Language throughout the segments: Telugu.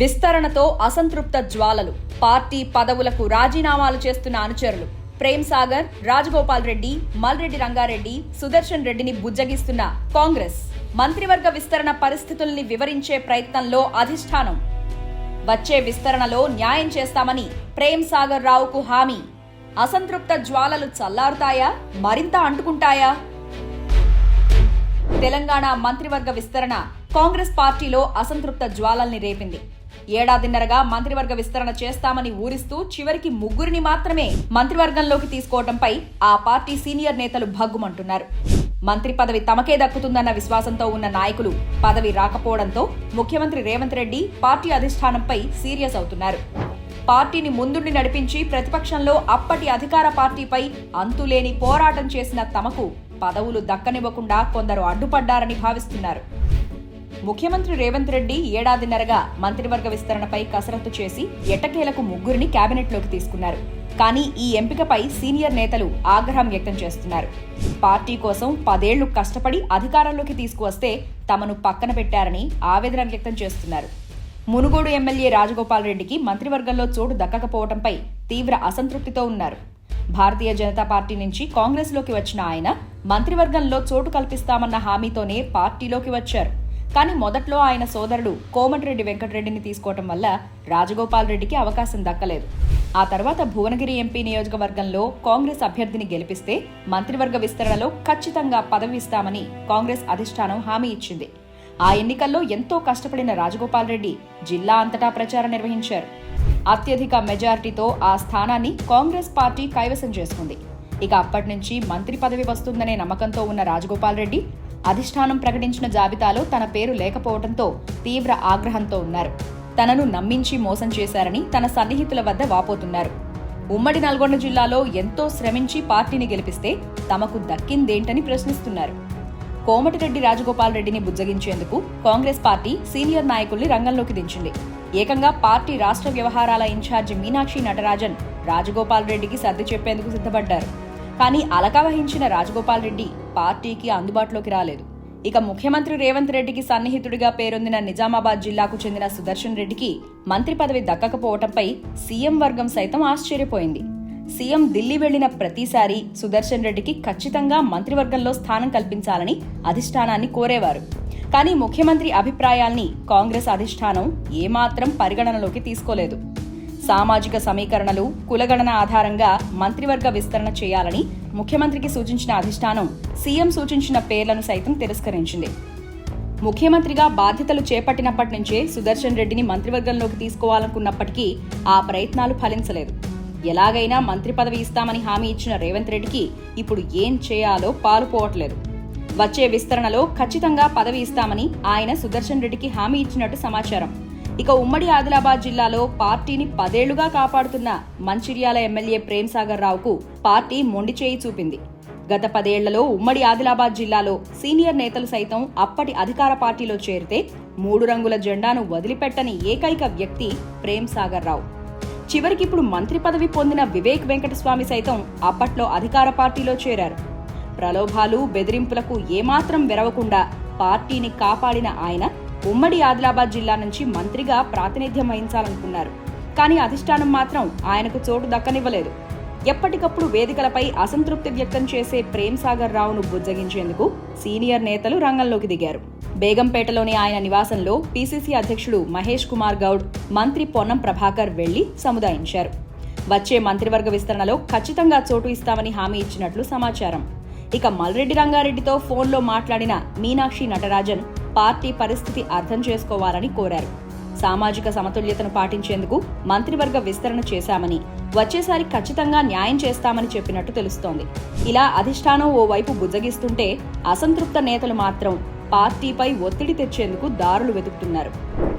విస్తరణతో అసంతృప్త జ్వాలలు. పార్టీ పదవులకు రాజీనామాలు చేస్తున్న అనుచరులు ప్రేమ్ సాగర్ రాజగోపాల్ రెడ్డి మల్రెడ్డి రంగారెడ్డి సుదర్శన్ రెడ్డిని బుజ్జగిస్తున్న కాంగ్రెస్. మంత్రివర్గ విస్తరణ పరిస్థితుల్ని వివరించే ప్రయత్నంలో అధిష్టానం. వచ్చే విస్తరణలో న్యాయం చేస్తామని ప్రేమ్ సాగర్ రావుకు హామీ. అసంతృప్త జ్వాలలు చల్లారుతాయా? మరింత అంటుకుంటాయా? తెలంగాణ మంత్రివర్గ విస్తరణ కాంగ్రెస్ పార్టీలో అసంతృప్త జ్వాలల్ని రేపింది. ఏడాదిన్నరగా మంత్రివర్గ విస్తరణ చేస్తామని ఊరిస్తూ చివరికి ముగ్గురిని మాత్రమే మంత్రివర్గంలోకి తీసుకోవడంపై ఆ పార్టీ సీనియర్ నేతలు భగ్గుమంటున్నారు. మంత్రి పదవి తమకే దక్కుతుందన్న విశ్వాసంతో ఉన్న నాయకులు పదవి రాకపోవడంతో ముఖ్యమంత్రి రేవంత్ రెడ్డి పార్టీ అధిష్టానంపై సీరియస్ అవుతున్నారు. పార్టీని ముందుండి నడిపించి ప్రతిపక్షంలో అప్పటి అధికార పార్టీపై అంతులేని పోరాటం చేసిన తమకు పదవులు దక్కనివ్వకుండా కొందరు అడ్డుపడ్డారని భావిస్తున్నారు. ముఖ్యమంత్రి రేవంత్ రెడ్డి ఏడాదిన్నరగా మంత్రివర్గ విస్తరణపై కసరత్తు చేసి ఎట్టకేలకు ముగ్గురిని కేబినెట్లోకి తీసుకున్నారు. కానీ ఈ ఎంపికపై సీనియర్ నేతలు ఆగ్రహం వ్యక్తం చేస్తున్నారు. పార్టీ కోసం పదేళ్ళు కష్టపడి అధికారంలోకి తీసుకువస్తే తమను పక్కన పెట్టారని ఆవేదన వ్యక్తం చేస్తున్నారు. మునుగోడు ఎమ్మెల్యే రాజగోపాల్ రెడ్డికి మంత్రివర్గంలో చోటు దక్కకపోవడంపై తీవ్ర అసంతృప్తితో ఉన్నారు. భారతీయ జనతా పార్టీ నుంచి కాంగ్రెస్లోకి వచ్చిన ఆయన మంత్రివర్గంలో చోటు కల్పిస్తామన్న హామీతోనే పార్టీలోకి వచ్చారు. కానీ మొదట్లో ఆయన సోదరుడు కోమటిరెడ్డి వెంకటరెడ్డిని తీసుకోవటం వల్ల రాజగోపాల్ రెడ్డికి అవకాశం దక్కలేదు. ఆ తర్వాత భువనగిరి ఎంపీ నియోజకవర్గంలో కాంగ్రెస్ అభ్యర్థిని గెలిపిస్తే మంత్రివర్గ విస్తరణలో ఖచ్చితంగా పదవి ఇస్తామని కాంగ్రెస్ అధిష్టానం హామీ ఇచ్చింది. ఆ ఎన్నికల్లో ఎంతో కష్టపడిన రాజగోపాల్ రెడ్డి జిల్లా అంతటా ప్రచారం నిర్వహించారు. అత్యధిక మెజార్టీతో ఆ స్థానాన్ని కాంగ్రెస్ పార్టీ కైవసం చేసుకుంది. ఇక అప్పటి నుంచి మంత్రి పదవి వస్తుందనే నమ్మకంతో ఉన్న రాజగోపాల్ రెడ్డి అధిష్టానం ప్రకటించిన జాబితాలో తన పేరు లేకపోవడంతో తీవ్ర ఆగ్రహంతో ఉన్నారు. తనను నమ్మించి మోసం చేశారని తన సన్నిహితుల వద్ద వాపోతున్నారు. ఉమ్మడి నల్గొండ జిల్లాలో ఎంతో శ్రమించి పార్టీని గెలిపిస్తే తమకు దక్కిందేంటని ప్రశ్నిస్తున్నారు. కోమటిరెడ్డి రాజగోపాల్ రెడ్డిని బుజ్జగించేందుకు కాంగ్రెస్ పార్టీ సీనియర్ నాయకుల్ని రంగంలోకి దించింది. ఏకంగా పార్టీ రాష్ట్ర వ్యవహారాల ఇన్ఛార్జి మీనాక్షి నటరాజన్ రాజగోపాల్ రెడ్డికి సర్ది చెప్పేందుకు సిద్ధపడ్డారు. కానీ అలక వహించిన రాజగోపాల్ రెడ్డి పార్టీకి అందుబాటులోకి రాలేదు. ఇక ముఖ్యమంత్రి రేవంత్ రెడ్డికి సన్నిహితుడిగా పేరొందిన నిజామాబాద్ జిల్లాకు చెందిన సుదర్శన్ రెడ్డికి మంత్రి పదవి దక్కకపోవటంపై సీఎం వర్గం సైతం ఆశ్చర్యపోయింది. సీఎం ఢిల్లీ వెళ్ళిన ప్రతిసారి సుదర్శన్ రెడ్డికి ఖచ్చితంగా మంత్రివర్గంలో స్థానం కల్పించాలని అధిష్టానాన్ని కోరేవారు. కానీ ముఖ్యమంత్రి అభిప్రాయాల్ని కాంగ్రెస్ అధిష్టానం ఏమాత్రం పరిగణనలోకి తీసుకోలేదు. సామాజిక సమీకరణలు కులగణన ఆధారంగా మంత్రివర్గ విస్తరణ చేయాలని ముఖ్యమంత్రికి సూచించిన అధిష్టానం సీఎం సూచించిన పేర్లను సైతం తిరస్కరించింది. ముఖ్యమంత్రిగా బాధ్యతలు చేపట్టినప్పటి నుంచే సుదర్శన్ రెడ్డిని మంత్రివర్గంలోకి తీసుకోవాలనుకున్నప్పటికీ ఆ ప్రయత్నాలు ఫలించలేదు. ఎలాగైనా మంత్రి పదవి ఇస్తామని హామీ ఇచ్చిన రేవంత్ రెడ్డికి ఇప్పుడు ఏం చేయాలో పాలుపోవట్లేదు వచ్చే విస్తరణలో ఖచ్చితంగా పదవి ఇస్తామని ఆయన సుదర్శన్ రెడ్డికి హామీ ఇచ్చినట్టు సమాచారం. ఇక ఉమ్మడి ఆదిలాబాద్ జిల్లాలో పార్టీని పదేళ్ళుగా కాపాడుతున్న మంచిర్యాల ఎమ్మెల్యే ప్రేమ్ సాగర్ రావుకు పార్టీ మొండి చేయి చూపింది. గత పదేళ్ళలో ఉమ్మడి ఆదిలాబాద్ జిల్లాలో సీనియర్ నేతలు సైతం అప్పటి అధికార పార్టీలో చేరితే మూడు రంగుల జెండాను వదిలిపెట్టని ఏకైక వ్యక్తి ప్రేమ్ సాగర్ రావు. చివరికి ఇప్పుడు మంత్రి పదవి పొందిన వివేక్ వెంకటస్వామి సైతం అప్పట్లో అధికార పార్టీలో చేరారు. ప్రలోభాలు బెదిరింపులకు ఏమాత్రం వెరవకుండా పార్టీని కాపాడిన ఆయన ఉమ్మడి ఆదిలాబాద్ జిల్లా నుంచి మంత్రిగా ప్రాతినిధ్యం వహించాలనుకున్నారు. కానీ అధిష్టానం మాత్రం ఆయనకు చోటు దక్కనివ్వలేదు. ఎప్పటికప్పుడు వేదికలపై అసంతృప్తి వ్యక్తం చేసే ప్రేమ్ సాగర్ రావును బుజ్జగించేందుకు సీనియర్ నేతలు రంగంలోకి దిగారు. బేగంపేటలోని ఆయన నివాసంలో పీసీసీ అధ్యక్షుడు మహేష్ కుమార్ గౌడ్ మంత్రి పొన్నం ప్రభాకర్ వెళ్ళి సముదాయించారు. వచ్చే మంత్రివర్గ విస్తరణలో ఖచ్చితంగా చోటు ఇస్తామని హామీ ఇచ్చినట్లు సమాచారం. ఇక మల్రెడ్డి రంగారెడ్డితో ఫోన్లో మాట్లాడిన మీనాక్షి నటరాజన్ పార్టీ పరిస్థితి అర్థం చేసుకోవాలని కోరారు. సామాజిక సమతుల్యతను పాటించేందుకు మంత్రివర్గ విస్తరణ చేశామని వచ్చేసారి ఖచ్చితంగా న్యాయం చేస్తామని చెప్పినట్టు తెలుస్తోంది. ఇలా అధిష్టానం ఓవైపు బుజ్జగిస్తుంటే అసంతృప్త నేతలు మాత్రం పార్టీపై ఒత్తిడి తెచ్చేందుకు దారులు వెతుకుతున్నారు.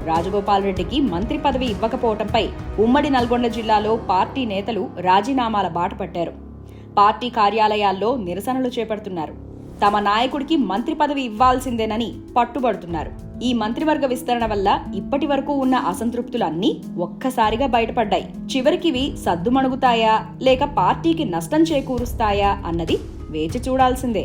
రాజగోపాల్ రెడ్డికి మంత్రి పదవి ఇవ్వకపోవడంపై ఉమ్మడి నల్గొండ జిల్లాలో పార్టీ నేతలు రాజీనామాల బాట పట్టారు. పార్టీ కార్యాలయాల్లో నిరసనలు చేపడుతున్నారు. తమ నాయకుడికి మంత్రి పదవి ఇవ్వాల్సిందేనని పట్టుబడుతున్నారు. ఈ మంత్రివర్గ విస్తరణ వల్ల ఇప్పటి వరకు ఉన్న అసంతృప్తులన్నీ ఒక్కసారిగా బయటపడ్డాయి. చివరికివి సద్దుమణుగుతాయా లేక పార్టీకి నష్టం చేకూరుస్తాయా అన్నది వేచి చూడాల్సిందే.